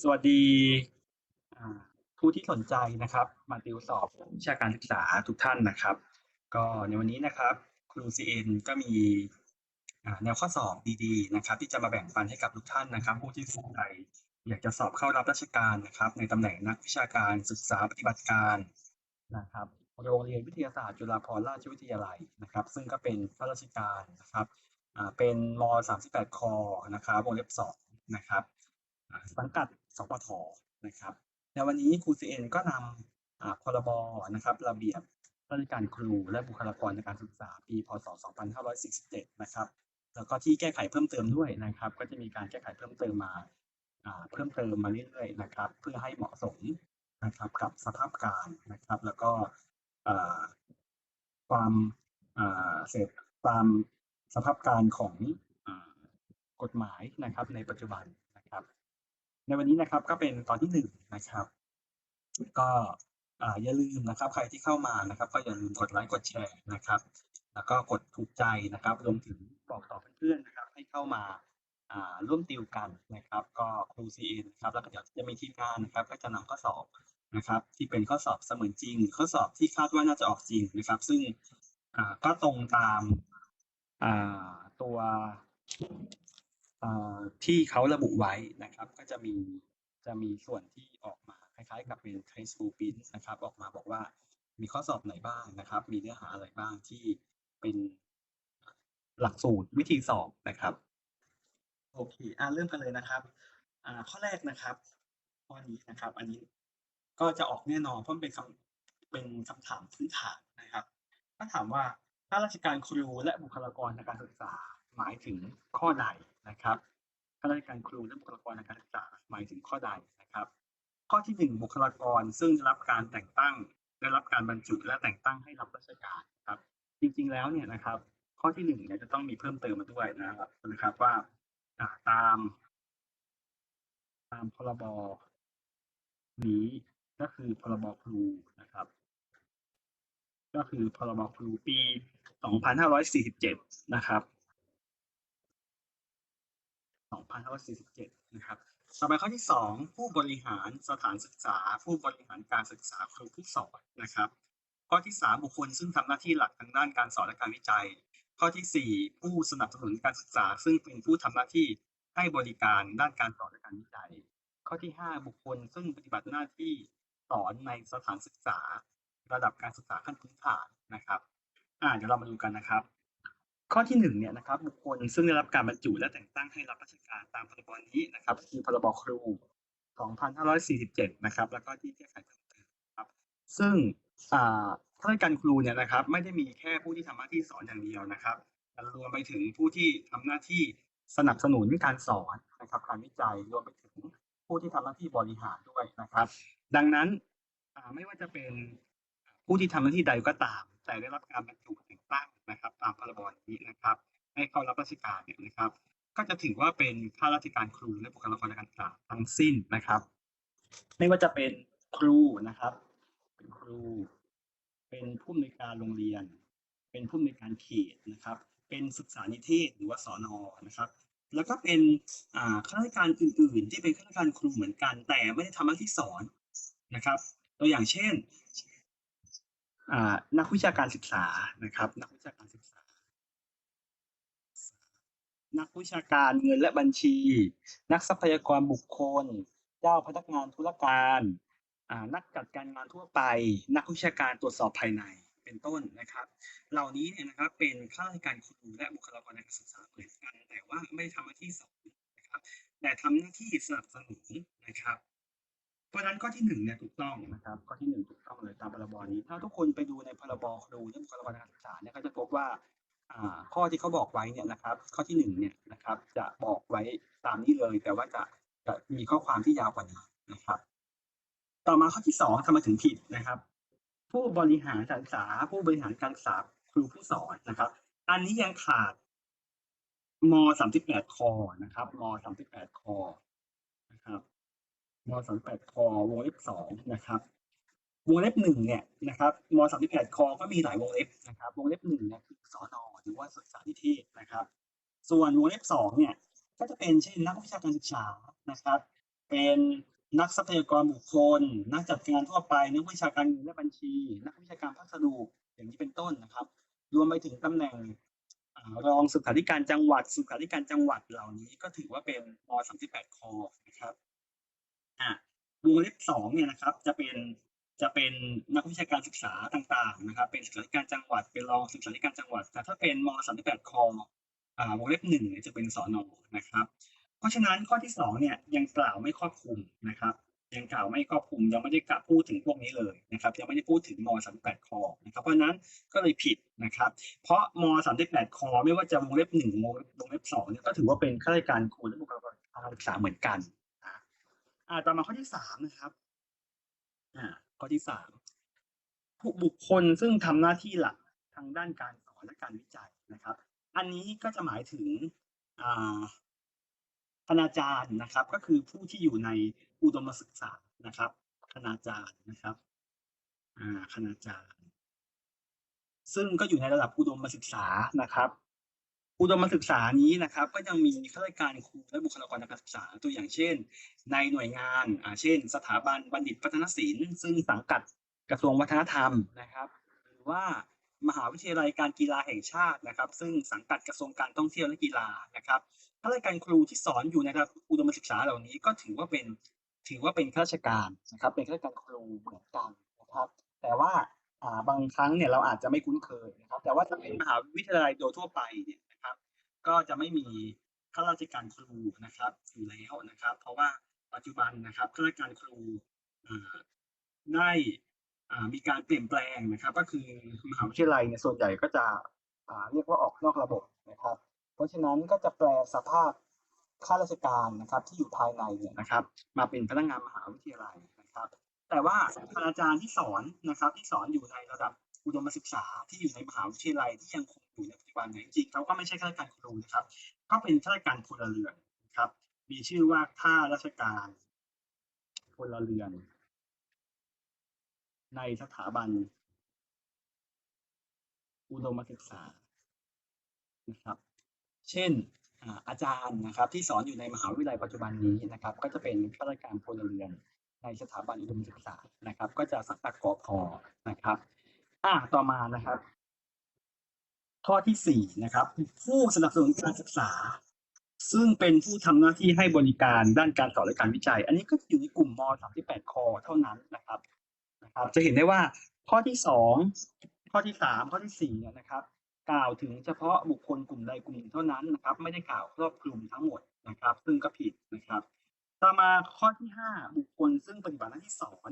สวัสดีผู้ที่สนใจนะครับ มาติวสอบวิชาการศึกษาทุกท่านนะครับ ก็ในวันนี้นะครับครู CN ก็มีแนวข้อสอบดีๆนะครับ ที่จะมาแบ่งปันให้กับทุกท่านนะครับ ผู้ที่สนใจอยากจะสอบเข้ารับราชการนะครับ ในตำแหน่งนักวิชาการศึกษาปฏิบัติการนะครับโรงเรียนวิทยาศาสตร์จุฬาภรณราชวิทยาลัยนะครับ ซึ่งก็เป็นข้าราชการนะครับเป็นม 38 คอนะครับวงเล็บสองนะครับสังกัด สปทนะครับในวันนี้ครูซีเอ็นก็นำพรบนะครับระเบียบราชการครูและบุคลากรในการศึกษาปี พศ 2547 นะครับ แล้วก็ที่แก้ไขเพิ่มเติมด้วยนะครับ ก็จะมีการแก้ไขเพิ่มเติมมาเพิ่มเติมมาเรื่อยๆนะครับ เพื่อให้เหมาะสมนะครับกับสภาพการนะครับ แล้วก็ความเสร็จตามสภาพการของอกฎหมายนะครับในปัจจุบัน ในวันนี้นะครับก็เป็นตอนที่หนึ่งนะครับ ก็อ่าอย่าลืมนะครับ ใครที่เข้ามานะครับ ก็อย่าลืมกดไลค์กดแชร์นะครับ แล้วก็กดถูกใจนะครับรวมถึงบอกต่อเพื่อนๆนะครับ ให้เข้ามาอ่าร่วมติวกันนะครับ ก็ครูซีเอ็นครับแล้วก็เดี๋ยวจะมีทีมงานนะครับ ก็จะนำข้อสอบนะครับ ที่เป็นข้อสอบเสมือนจริง ข้อสอบที่คาดว่าน่าจะออกจริงนะครับ ซึ่งอ่าก็ตรงตามอ่าตัว ที่เขาระบุไว้นะครับ ก็จะมีจะมีส่วนที่ออกมาคล้ายๆ กับเป็น case blueprint นะครับ ออกมาบอกว่ามีข้อสอบไหนบ้างนะครับ มีเนื้อหาอะไรบ้างที่เป็นหลักสูตรวิธีสอบนะครับโอเคอ่าเริ่มกันเลยนะครับอ่าข้อแรกนะครับข้อนี้นะครับ อันนี้ก็จะออกแน่นอนเพราะเป็นคำเป็นคำถามพื้นฐานนะครับ ถ้าถามว่าข้าราชการครูและบุคลากรในการศึกษา หมายถึงข้อใดนะครับข้าราชการครูและบุคลากรในการศึกษาหมายถึงข้อใดนะครับ ข้อที่หนึ่งบุคลากรซึ่งได้รับการแต่งตั้ง ได้รับการบรรจุและแต่งตั้งให้รับราชการครับ จริงๆแล้วเนี่ยนะครับ ข้อที่หนึ่งเนี่ยจะต้องมีเพิ่มเติมมาด้วยนะครับนะครับว่าอ่าตาม ตามพรบนี้ก็คือพรบครูนะครับ ก็คือพรบครูปี 2547 นะครับ 2547 นะครับ ต่อไปข้อที่สองผู้บริหารสถานศึกษา ผู้บริหารการศึกษาครูผู้สอนนะครับ ข้อที่สามบุคคลซึ่งทำหน้าที่หลักทางด้านการสอนและการวิจัย ข้อที่สี่ผู้สนับสนุนการศึกษา ซึ่งเป็นผู้ทำหน้าที่ให้บริการด้านการสอนและการวิจัย ข้อที่ห้าบุคคลซึ่งปฏิบัติหน้าที่สอนในสถานศึกษา ระดับการศึกษาขั้นพื้นฐานนะครับ อ่าเดี๋ยวเรามาดูกันนะครับ ข้อที่หนึ่งเนี่ยนะครับบุคคลซึ่งได้รับการบรรจุและแต่งตั้งให้รับราชการตามพรบนี้นะครับคือพรบครู 2547 นะครับ แล้วก็ที่แก้ไขเพิ่มเติมครับ ซึ่งข้าราชการครูเนี่ยนะครับ ไม่ได้มีแค่ผู้ที่ทำหน้าที่สอนอย่างเดียวนะครับรวมไปถึงผู้ที่ทำหน้าที่สนับสนุนการสอนนะครับการวิจัยรวมไปถึงผู้ที่ทำหน้าที่บริหารด้วยนะครับ ดังนั้นไม่ว่าจะเป็นผู้ที่ทำหน้าที่ใดก็ตาม แต่ได้รับการบรรจุแต่งตั้ง นะครับ ตามพรบนี้นะครับ ให้เข้ารับราชการเนี่ยนะครับ ก็จะถือว่าเป็นข้าราชการครูและบุคลากรทางการศึกษาทั้งสิ้นนะครับ ไม่ว่าจะเป็นครูนะครับ เป็นครู เป็นผู้อำนวยการโรงเรียน เป็นผู้อำนวยการเขตนะครับ เป็นศึกษานิเทศหรือว่าสอนอนะครับ แล้วก็เป็นข้าราชการอื่น ๆ ที่เป็นข้าราชการครูเหมือนกัน แต่ไม่ได้ทำหน้าที่สอนนะครับ ตัวอย่างเช่น นักวิชาการศึกษานะครับ นักวิชาการศึกษา นักวิชาการเงินและบัญชี นักทรัพยากรบุคคล เจ้าพนักงานธุรการนักจัดการงานทั่วไป นักวิชาการตรวจสอบภายในเป็นต้นนะครับ เหล่านี้เนี่ยนะครับเป็นข้าราชการครูและบุคลากรในการศึกษาเหมือนกัน แต่ว่าไม่ได้ทำหน้าที่สอนนะครับ แต่ทำหน้าที่สนับสนุนนะครับ เพราะนั้นข้อที่หนึ่งเนี่ยถูกต้องนะครับข้อที่หนึ่งถูกต้องเลยตามพรบนี้ ถ้าทุกคนไปดูในพรบครูและบุคลากรทางการศึกษาเนี่ยก็จะพบว่าข้อที่เขาบอกไว้เนี่ยนะครับ ข้อที่หนึ่งเนี่ยนะครับ จะบอกไว้ตามนี้เลย แต่ว่าจะจะมีข้อความที่ยาวกว่านี้นะครับ ต่อมาข้อที่สองทำไมถึงผิดนะครับ ผู้บริหารการศึกษา ผู้บริหารการศึกษาครูผู้สอนนะครับ อันนี้ยังขาดมสามสิบแปดคอนะครับมสามสิบแปดคอ มสามแปดคอวงเล็บสองนะครับวงเล็บหนึ่งเนี่ยนะครับมสามสิบแปดคอก็มีหลายวงเล็บนะครับ วงเล็บหนึ่งเนี่ยคือสอนอหรือว่าศึกษานิเทศนะครับ ส่วนวงเล็บสองเนี่ยก็จะเป็นเช่นนักวิชาการศึกษานะครับ เป็นนักทรัพยากรบุคคล นักจัดการทั่วไปนักวิชาการเงินและบัญชี นักวิชาการพัสดุอย่างนี้เป็นต้นนะครับ รวมไปถึงตำแหน่งรองสุขาธิการจังหวัดสุขาธิการจังหวัดเหล่านี้ก็ถือว่าเป็นม38คอนะครับ อะวงเล็บสองเนี่ยนะครับจะเป็นจะเป็นนักวิชาการศึกษาต่างๆนะครับ เป็นศึกษาธิการจังหวัดเป็นรองศึกษาธิการจังหวัด แต่ถ้าเป็นม38คอวงเล็บหนึ่งจะเป็นสอนอนะครับ เพราะฉะนั้นข้อที่สองเนี่ยยังกล่าวไม่ครอบคลุมนะครับ ยังกล่าวไม่ครอบคลุมยังไม่ได้กล่าวพูดถึงพวกนี้เลยนะครับยังไม่ได้พูดถึงม38คนะครับเพราะนั้นก็เลยผิดนะครับ เพราะม38คไม่ว่าจะวงเล็บหนึ่งวงเล็บสองเนี่ยก็ถือว่าเป็นข้าราชการครูและบุคลากรทางการศึกษาเหมือนกัน อ่าต่อมาข้อที่สามนะครับอ่าข้อที่สามผู้บุคคลซึ่งทำหน้าที่หลักทางด้านการสอนและการวิจัยนะครับ อันนี้ก็จะหมายถึงอ่าคณาจารย์นะครับ ก็คือผู้ที่อยู่ในอุดมศึกษานะครับคณาจารย์นะครับอ่าคณาจารย์ ซึ่งก็อยู่ในระดับอุดมศึกษานะครับ อุดมศึกษานี้นะครับ ก็ยังมีข้าราชการครูและบุคลากรทางการศึกษาตัวอย่างเช่น ในหน่วยงานอ่าเช่น สถาบันบัณฑิตพัฒนศิลป์ซึ่งสังกัดกระทรวงวัฒนธรรมนะครับ หรือว่ามหาวิทยาลัยการกีฬาแห่งชาตินะครับ ซึ่งสังกัดกระทรวงการท่องเที่ยวและกีฬานะครับข้าราชการครูที่สอนอยู่ในระดับอุดมศึกษาเหล่านี้ก็ถือว่าเป็นถือว่าเป็นข้าราชการนะครับ เป็นข้าราชการครูเหมือนกันนะครับ แต่ว่าบางครั้งเนี่ยเราอาจจะไม่คุ้นเคยนะครับ แต่ว่าถ้าเป็นมหาวิทยาลัยโดยทั่วไปเนี่ย ก็จะไม่มีข้าราชการครูนะครับอยู่แล้วนะครับ เพราะว่าปัจจุบันนะครับข้าราชการครูได้มีการเปลี่ยนแปลงนะครับ ก็คือมหาวิทยาลัยเนี่ยส่วนใหญ่ก็จะเรียกว่าออกนอกระบบนะครับ เพราะฉะนั้นก็จะแปลสภาพข้าราชการนะครับที่อยู่ภายในเนี่ยนะครับ มาเป็นพนักงานมหาวิทยาลัยนะครับ แต่ว่าคณาจารย์ที่สอนนะครับที่สอนอยู่ในระดับ อุดมศึกษาที่อยู่ในมหาวิทยาลัยที่ยังคงอยู่ในปัจจุบันเนี่ยจริงๆเขาก็ไม่ใช่ข้าราชการครูนะครับก็เป็นข้าราชการพลเรือนนะครับ มีชื่อว่าข้าราชการพลเรือน ในสถาบัน อุดมศึกษานะครับ เช่นอาจารย์นะครับ ที่สอนอยู่ในมหาวิทยาลัยปัจจุบันนี้นะครับ ก็จะเป็นข้าราชการพลเรือนในสถาบันอุดมศึกษานะครับ ก็จะสังกัดกอพนะครับ อ่าต่อมานะครับ ข้อที่สี่นะครับ ผู้สนับสนุนการศึกษา ซึ่งเป็นผู้ทำหน้าที่ให้บริการด้านการสอนและการวิจัย อันนี้ก็อยู่ในกลุ่มม38คเท่านั้นนะครับนะครับ จะเห็นได้ว่าข้อที่สองข้อที่สามข้อที่สี่เนี่ยนะครับ กล่าวถึงเฉพาะบุคคลกลุ่มใดกลุ่มหนึ่งเท่านั้นนะครับ ไม่ได้กล่าวครอบคลุมทั้งหมดนะครับ ซึ่งก็ผิดนะครับ ต่อมาข้อที่ห้าบุคคลซึ่งปฏิบัติหน้าที่สอน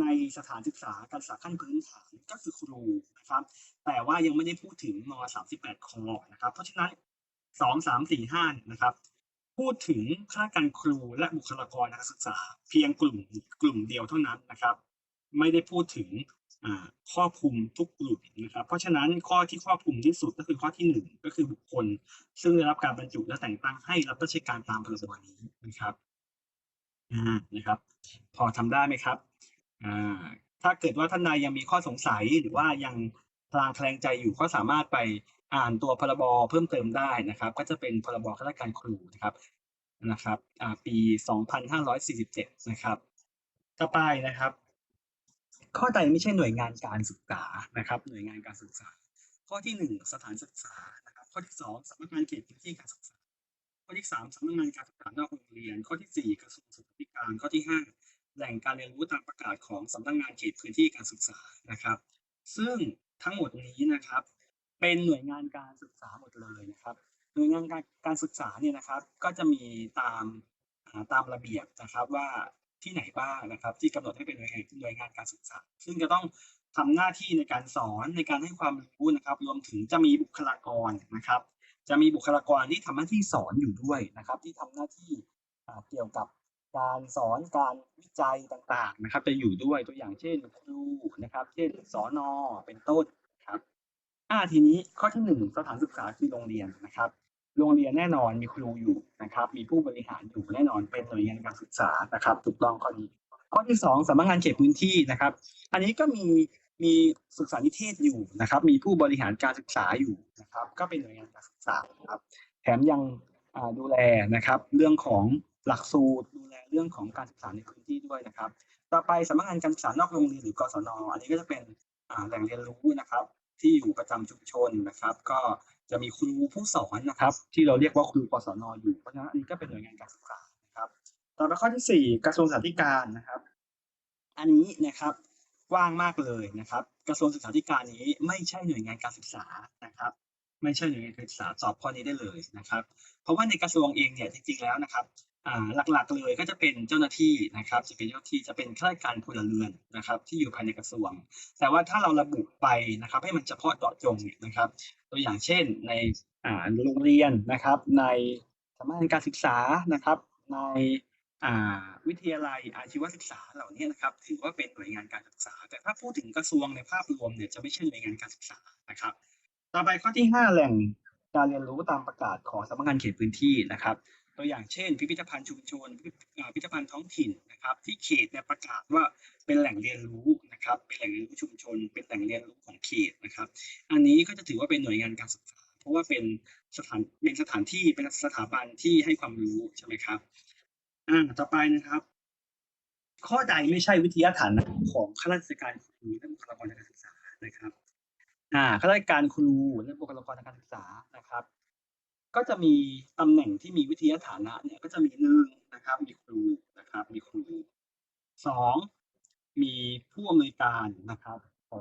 ในสถานศึกษาการศึกษาขั้นพื้นฐานก็คือครูนะครับ แต่ว่ายังไม่ได้พูดถึงม 38คนะครับ เพราะฉะนั้นสองสามสี่ห้านะครับ พูดถึงข้าราชการครูและบุคลากรทางกศึกษา เพียงกลุ่มกลุ่มเดียวเท่านั้นนะครับ ไม่ได้พูดถึงครอบคลุมทุกกลุ่มนะครับ เพราะฉะนั้นข้อที่ครอบคลุมที่สุดก็คือข้อที่หนึ่งก็คือบุคคล ซึ่งได้รับการบรรจุและแต่งตั้งให้รับราชการตามพรบนี้นะครับอ่านะครับ พอทำได้ไหมครับ อ่า ถ้าเกิดว่าท่านใดยังมีข้อสงสัยหรือว่ายังพลางแคลงใจอยู่ก็สามารถไปอ่านตัวพรบเพิ่มเติมได้นะครับ ก็จะเป็นพรบข้าราชการครูนะครับนะครับอ่าปี 2547 นะครับ ต่อไปนะครับ ข้อใดไม่ใช่หน่วยงานการศึกษานะครับ หน่วยงานการศึกษา ข้อที่หนึ่งสถานศึกษานะครับ ข้อที่สองสำนักงานเขตพื้นที่การศึกษา ข้อที่สามสำนักงานการศึกษานอกโรงเรียน ข้อที่สี่กระทรวงศึกษาธิการ ข้อที่ห้า แหล่งการเรียนรู้ตามประกาศของสำนักงานเขตพื้นที่การศึกษานะครับ ซึ่งทั้งหมดนี้นะครับ เป็นหน่วยงานการศึกษาหมดเลยนะครับ หน่วยงานการการศึกษาเนี่ยนะครับ ก็จะมีตามตามระเบียบนะครับว่าที่ไหนบ้างนะครับ ที่กำหนดให้เป็นหน่วยงานหน่วยงานการศึกษา ซึ่งจะต้องทำหน้าที่ในการสอนในการให้ความรู้นะครับ รวมถึงจะมีบุคลากรนะครับ จะมีบุคลากรที่ทำหน้าที่สอนอยู่ด้วยนะครับ ที่ทำหน้าที่เกี่ยวกับ การสอนการวิจัยต่างๆนะครับ จะอยู่ด้วยตัวอย่างเช่นครูนะครับ เช่นสอนอเป็นต้นครับอ่าทีนี้ข้อที่หนึ่งสถานศึกษาคือโรงเรียนนะครับ โรงเรียนแน่นอนมีครูอยู่นะครับ มีผู้บริหารอยู่แน่นอนเป็นหน่วยงานการศึกษานะครับ ถูกต้องข้อนี้ข้อที่สองสำนักงานเขตพื้นที่นะครับ อันนี้ก็มีมีศึกษานิเทศอยู่นะครับ มีผู้บริหารการศึกษาอยู่นะครับ ก็เป็นหน่วยงานการศึกษาครับ แถมยังดูแลนะครับ เรื่องของ หลักสูตรดูแลเรื่องของการศึกษาในพื้นที่ด้วยนะครับ ต่อไปสำนักงานการศึกษานอกโรงเรียนหรือกศนอันนี้ก็จะเป็นแหล่งเรียนรู้นะครับ ที่อยู่ประจำชุมชนนะครับ ก็จะมีครูผู้สอนนะครับ ที่เราเรียกว่าครูกศนอยู่เพราะฉะนั้นอันนี้ก็เป็นหน่วยงานการศึกษานะครับต่อไปข้อที่สี่กระทรวงศึกษาธิการนะครับ อันนี้นะครับกว้างมากเลยนะครับ กระทรวงศึกษาธิการนี้ไม่ใช่หน่วยงานการศึกษานะครับ ไม่ใช่หน่วยงานการศึกษาตอบข้อนี้ได้เลยนะครับ เพราะว่าในกระทรวงเองเนี่ยจริงๆแล้วนะครับ หลักๆเลยก็จะเป็นเจ้าหน้าที่นะครับ จะเป็นเจ้าหน้าที่จะเป็นข้าราชการพลเรือนนะครับ ที่อยู่ภายในกระทรวง แต่ว่าถ้าเราระบุไปนะครับ ให้มันเฉพาะเจาะจงเนี่ยนะครับ ตัวอย่างเช่นในโรงเรียนนะครับ ในสำนักงานการศึกษานะครับ ในวิทยาลัยอาชีวศึกษาเหล่านี้นะครับ ถือว่าเป็นหน่วยงานการศึกษา แต่ถ้าพูดถึงกระทรวงในภาพรวมเนี่ยจะไม่ใช่หน่วยงานการศึกษานะครับ ต่อไปข้อที่ห้าแหล่งการเรียนรู้ตามประกาศของสำนักงานเขตพื้นที่นะครับ ตัวอย่างเช่น พิพิธภัณฑ์ชุมชนพิพิธภัณฑ์ท้องถิ่นนะครับ ที่เขตเนี่ยประกาศว่าเป็นแหล่งเรียนรู้นะครับ เป็นแหล่งเรียนรู้ชุมชน เป็นแหล่งเรียนรู้ของเขตนะครับ อันนี้ก็จะถือว่าเป็นหน่วยงานการศึกษา เพราะว่าเป็นสถานเป็นสถานที่เป็นสถาบันที่ให้ความรู้ใช่ไหมครับอ่าต่อไปนะครับ ข้อใดไม่ใช่วิทยาฐานะของข้าราชการครูและบุคลากรทางการศึกษานะครับอ่าข้าราชการครูและบุคลากรทางการศึกษา ก็จะมีตำแหน่งที่มีวิทยาฐานะเนี่ยก็จะมีหนึ่งนะครับ มีครูนะครับ มีครูสองมีผู้อำนวยการนะครับผอ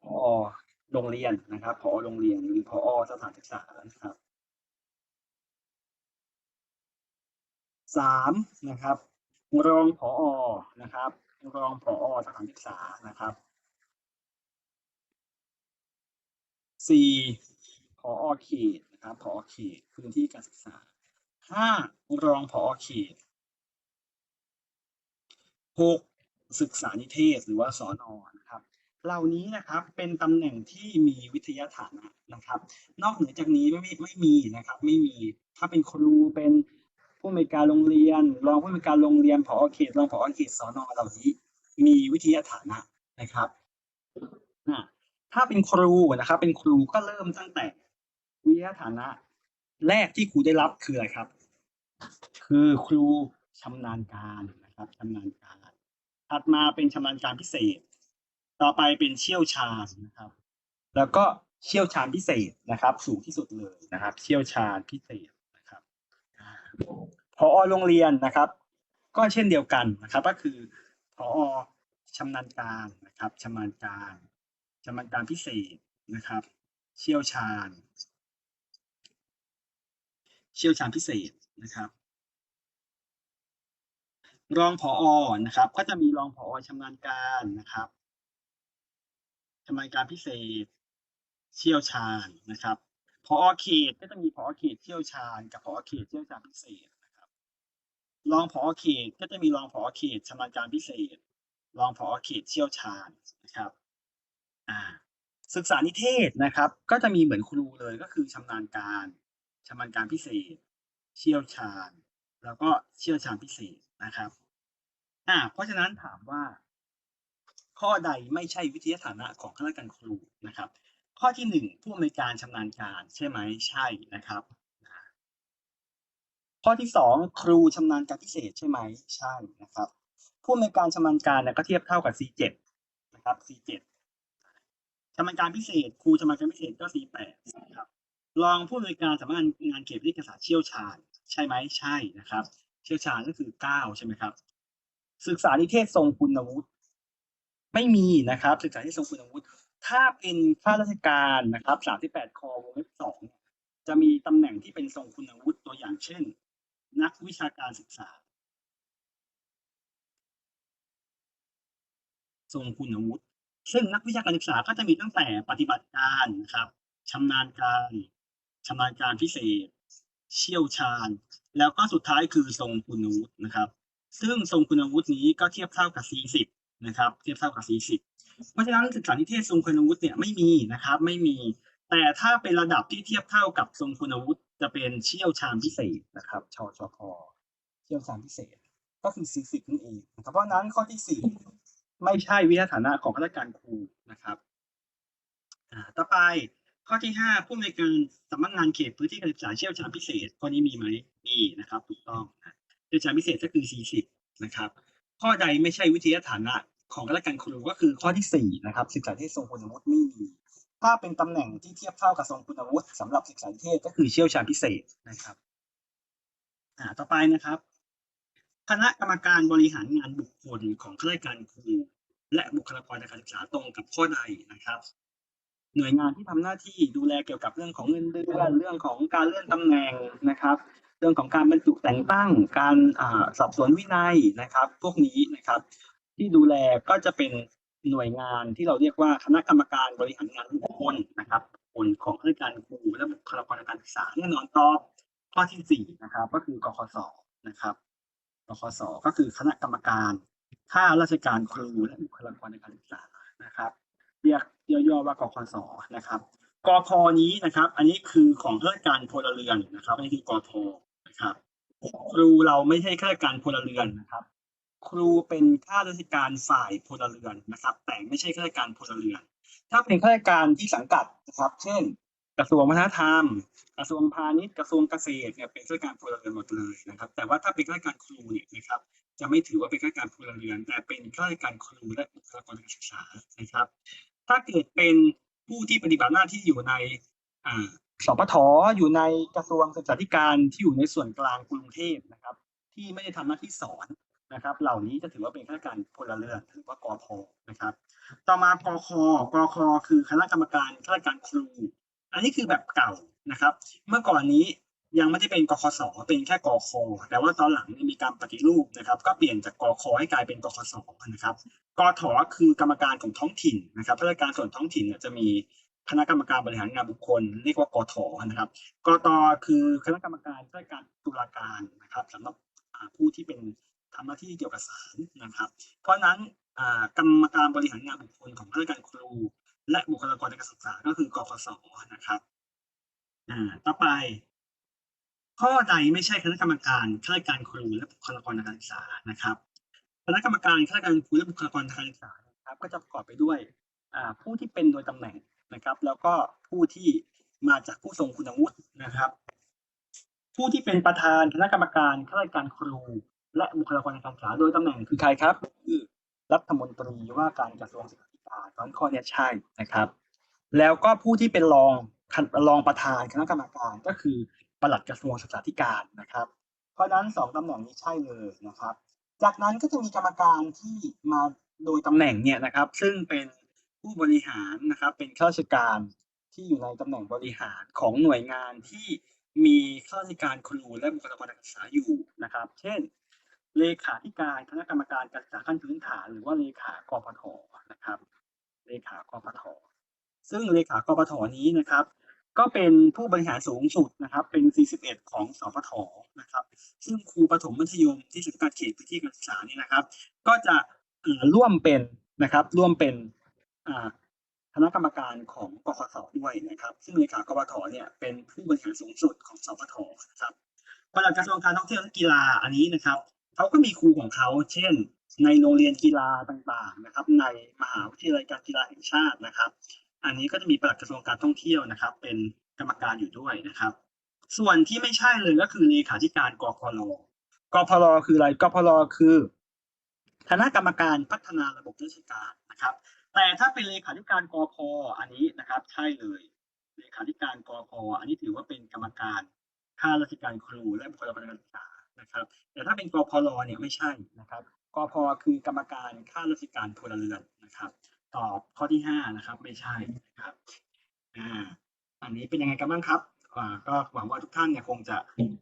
ผอโรงเรียนนะครับผอโรงเรียนหรือผอสถานศึกษานะครับสามนะครับรองผอนะครับ รองผอสถานศึกษานะครับสี่ผอเขต นะครับผอเขตพื้นที่การศึกษาห้ารองผอเขตหกศึกษานิเทศหรือว่าสอนอนะครับเหล่านี้นะครับเป็นตำแหน่งที่มีวิทยาฐานะนะครับ นอกเหนือจากนี้ไม่ไม่ไม่มีนะครับไม่มีถ้าเป็นครูเป็นผู้อำนวยการโรงเรียน รองผู้อำนวยการโรงเรียนผอเขตรองผอเขตสอนอเหล่านี้ มีวิทยาฐานะนะครับถ้าเป็นครูนะครับเป็นครูก็เริ่มตั้งแต่ วิยฐานะ แรกที่ครูได้รับคืออะไรครับ คือครูชำนาญการนะครับชำนาญการถัดมาเป็นชำนาญการพิเศษ ต่อไปเป็นเชี่ยวชาญนะครับ แล้วก็เชี่ยวชาญพิเศษนะครับ สูงที่สุดเลยนะครับ เชี่ยวชาญพิเศษนะครับพอโรงเรียนนะครับ ก็เช่นเดียวกันนะครับ ก็คือพอชำนาญการนะครับชำนาญการชำนาญการพิเศษนะครับ เชี่ยวชาญ เชี่ยวชาญพิเศษนะครับ รองผอนะครับ ก็จะมีรองผอชำนาญการนะครับชำนาญการพิเศษ เชี่ยวชาญนะครับผอเขตก็จะมีผอเขตเชี่ยวชาญกับผอเขตเชี่ยวชาญพิเศษนะครับรองผอเขตก็จะมีรองผอเขตชำนาญการพิเศษรองผอเขตเชี่ยวชาญนะครับอ่าศึกษานิเทศนะครับ ก็จะมีเหมือนครูเลยก็คือชำนาญการ ชำนาญการพิเศษ เชี่ยวชาญ แล้วก็เชี่ยวชาญพิเศษนะครับ อ่า เพราะฉะนั้นถามว่า ข้อใดไม่ใช่วิทยาฐานะของข้าราชการครูนะครับ ข้อที่หนึ่งผู้อำนวยการชำนาญการใช่ไหมใช่นะครับข้อที่สองครูชำนาญการพิเศษใช่ไหมใช่นะครับผู้อำนวยการชำนาญการเนี่ยก็เทียบเท่ากับ C7 นะครับ C7 ชำนาญการพิเศษ ครูชำนาญการพิเศษก็ C8 นะครับ รองผู้อำนวยการสำนักงานงานเขตพื้นที่การศึกษาเชี่ยวชาญ ใช่ไหมใช่นะครับ เชี่ยวชาญก็คือเก้าใช่ไหมครับ ศึกษานิเทศทรงคุณวุฒิไม่มีนะครับ ศึกษานิเทศทรงคุณวุฒิถ้าเป็นข้าราชการนะครับสามสิบแปดคอวงเล็บสองจะมีตำแหน่งที่เป็นทรงคุณวุฒิตัวอย่างเช่น นักวิชาการศึกษา ทรงคุณวุฒิซึ่งนักวิชาการศึกษาก็จะมีตั้งแต่ปฏิบัติการนะครับชำนาญการ ชำนาญการพิเศษ เชี่ยวชาญ แล้วก็สุดท้ายคือทรงคุณวุฒินะครับ ซึ่งทรงคุณวุฒินี้ก็เทียบเท่ากับ 40 นะครับ เทียบเท่ากับ 40 เพราะฉะนั้นศึกษานิเทศทรงคุณวุฒิเนี่ยไม่มีนะครับ ไม่มี แต่ถ้าเป็นระดับที่เทียบเท่ากับทรงคุณวุฒิจะเป็นเชี่ยวชาญพิเศษนะครับ ชชพเชี่ยวชาญพิเศษ ก็คือ 40 นั่นเองนะครับเพราะฉะนั้นข้อที่ 4 ไม่ใช่วิทยาฐานะของข้าราชการครูนะครับต่อไป ข้อที่ห้าผู้อำนวยการสำนักงานเขตพื้นที่การศึกษาเชี่ยวชาญพิเศษ ข้อนี้มีไหมมีนะครับถูกต้องเชี่ยวชาญพิเศษก็คือ 40 นะครับ ข้อใดไม่ใช่วิทยาฐานะของข้าราชการครูก็คือข้อที่สี่นะครับศึกษานิเทศทรงคุณวุฒิไม่มีถ้าเป็นตำแหน่งที่เทียบเท่ากับทรงคุณวุฒิสำหรับศึกษาเทศก็คือเชี่ยวชาญพิเศษนะครับอ่าต่อไปนะครับคณะกรรมการบริหารงานบุคคลของข้าราชการครูและบุคลากรทางการศึกษาตรงกับข้อใดนะครับ หน่วยงานที่ทำหน้าที่ดูแลเกี่ยวกับเรื่องของเงินเดือนเรื่องของการเลื่อนตำแหน่งนะครับ เรื่องของการบรรจุแต่งตั้ง การสอบสวนวินัยนะครับ พวกนี้นะครับ ที่ดูแลก็จะเป็นหน่วยงานที่เราเรียกว่าคณะกรรมการบริหารงานบุคคลนะครับคคลของข้าราชการครูและบุคลากรทางการศึกษาแน่นอนตอบข้อที่สี่นะครับ ก็คือกคสนะครับกคสก็คือคณะกรรมการข้าราชการครูและบุคลากรทางการศึกษานะครับ เรียก ย่อๆว่ากคสนะครับกพนี้นะครับ อันนี้คือของข้าราชการพลเรือนนะครับอันนี้คือกพนะครับ ครูเราไม่ใช่ข้าราชการพลเรือนนะครับ ครูเป็นข้าราชการฝ่ายพลเรือนนะครับ แต่ไม่ใช่ข้าราชการพลเรือน ถ้าเป็นข้าราชการที่สังกัดนะครับ เช่น กระทรวงวัฒนธรรม กระทรวงพาณิชย์กระทรวงเกษตรเนี่ยเป็นข้าราชการพลเรือนหมดเลยนะครับ แต่ว่าถ้าเป็นข้าราชการครูเนี่ยนะครับ จะไม่ถือว่าเป็นข้าราชการพลเรือน แต่เป็นข้าราชการครูและบุคลากรทางการศึกษานะครับ ถ้าเกิดเป็นผู้ที่ปฏิบัติหน้าที่อยู่ในอ่าสปทอยู่ในกระทรวงศึกษาธิการที่อยู่ในส่วนกลางกรุงเทพนะครับ ที่ไม่ได้ทำหน้าที่สอนนะครับ เหล่านี้จะถือว่าเป็นข้าราชการพลเรือนหรือว่ากอพนะครับ ต่อมากอคกอคคือคณะกรรมการข้าราชการครู อันนี้คือแบบเก่านะครับ เมื่อก่อนนี้ ยังไม่ได้เป็นกคสเป็นแค่กคแต่ว่าตอนหลังมีการปฏิรูปนะครับ ก็เปลี่ยนจากกคให้กลายเป็นกคสนะครับกทคือกรรมการของท้องถิ่นนะครับราชการส่วนท้องถิ่นจะมีคณะกรรมการบริหารงานบุคคล เรียกว่ากทนะครับกตคือคณะกรรมการข้าราชการตุลาการนะครับสำหรับผู้ที่เป็นทำหน้าที่เกี่ยวกับศาลนะครับ เพราะฉะนั้นกรรมการบริหารงานบุคคลของข้าราชการครู และบุคลากรทางการศึกษาก็คือกคสนะครับต่อไป ข้อใดไม่ใช่คณะกรรมการข้าราชการครูและบุคลากรทางการศึกษานะครับคณะกรรมการข้าราชการครูและบุคลากรทางการศึกษานะครับก็จะประกอบไปด้วยผู้ที่เป็นโดยตำแหน่งนะครับ แล้วก็ผู้ที่มาจากผู้ทรงคุณวุฒินะครับ ผู้ที่เป็นประธานคณะกรรมการข้าราชการครู และบุคลากรทางการศึกษาโดยตำแหน่งคือใครครับคือรัฐมนตรีว่าการกระทรวงศึกษาธิการตอนข้อเนี้ยใช่นะครับ แล้วก็ผู้ที่เป็นรองรองประธานคณะกรรมการก็คือ ปลัดกระทรวงศึกษาธิการนะครับ เพราะฉะนั้นสองตำแหน่งนี้ใช่เลยนะครับ จากนั้นก็จะมีกรรมการที่มาโดยตำแหน่งเนี่ยนะครับ ซึ่งเป็นผู้บริหารนะครับ เป็นข้าราชการที่อยู่ในตำแหน่งบริหารของหน่วยงานที่มีข้าราชการครูและบุคลากรทางการศึกษาอยู่นะครับ เช่น เลขาธิการคณะกรรมการการศึกษาขั้นพื้นฐาน หรือว่าเลขากพทนะครับ เลขากพทซึ่งเลขากพทนี้นะครับ ก็เป็นผู้บริหารสูงสุดนะครับ เป็น 41 ของสพทนะครับ ซึ่งครูประถมมัธยมที่สังกัดเขตพื้นที่การศึกษานี่นะครับ ก็จะร่วมเป็นนะครับ ร่วมเป็นคณะกรรมการของกคสด้วยนะครับ ซึ่งเลขากพทเนี่ยเป็นผู้บริหารสูงสุดของสพทนะครับปลัดกระทรวงการท่องเที่ยวและกีฬาอันนี้นะครับเขาก็มีครูของเขาเช่น ในโรงเรียนกีฬาต่างๆนะครับ ในมหาวิทยาลัยการกีฬาแห่งชาตินะครับ อันนี้ก็จะมีปลัดกระทรวงการท่องเที่ยวนะครับ เป็นกรรมการอยู่ด้วยนะครับ ส่วนที่ไม่ใช่เลยก็คือเลขาธิการกพลกพลคืออะไรกพลคือคณะกรรมการพัฒนาระบบราชการนะครับ แต่ถ้าเป็นเลขาธิการกพอันนี้นะครับ ใช่เลย เลขาธิการกพอันนี้ถือว่าเป็นกรรมการข้าราชการครูและบุคลากรทางการศึกษานะครับ แต่ถ้าเป็นกพลเนี่ยไม่ใช่นะครับกพคือกรรมการข้าราชการพลเรือนนะครับ ตอบข้อที่ห้านะครับ ไม่ใช่นะครับอ่าอันนี้เป็นยังไงกันบ้างครับอ่าก็หวังว่าทุกท่านเนี่ยคงจะ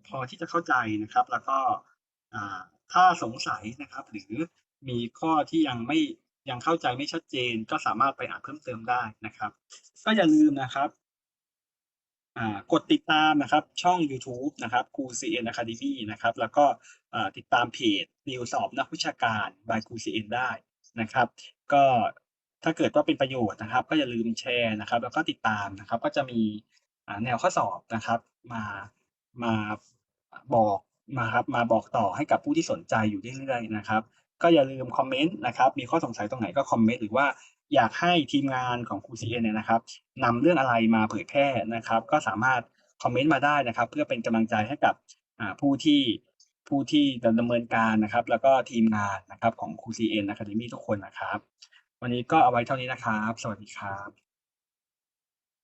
พอที่จะเข้าใจนะครับ แล้วก็อ่าถ้าสงสัยนะครับ หรือมีข้อที่ยังไม่ยังเข้าใจไม่ชัดเจน ก็สามารถไปอ่านเพิ่มเติมได้นะครับ ก็อย่าลืมนะครับอ่ากดติดตามนะครับ ช่อง YouTube นะครับครู CN Academy นะครับ แล้วก็อ่าติดตามเพจนิวสอบนักวิชาการ by ครู CN ได้นะครับ ก็ ถ้าเกิดว่าเป็นประโยชน์นะครับ ก็อย่าลืมแชร์นะครับ แล้วก็ติดตามนะครับ ก็จะมีแนวข้อสอบนะครับ มามาบอกมาครับมาบอกต่อให้กับผู้ที่สนใจอยู่เรื่อยๆนะครับ ก็อย่าลืมคอมเมนต์นะครับ มีข้อสงสัยตรงไหนก็คอมเมนต์หรือว่าอยากให้ทีมงานของครู CN เนี่ยนะครับนำเรื่องอะไรมาเผยแพร่นะครับ ก็สามารถคอมเมนต์มาได้นะครับ เพื่อเป็นกำลังใจให้กับผู้ที่ผู้ที่ดำเนินการนะครับ แล้วก็ทีมงานนะครับของครู CN Academy ทุกคนนะครับ วันนี้ก็เอาไว้เท่านี้นะครับ สวัสดีครับ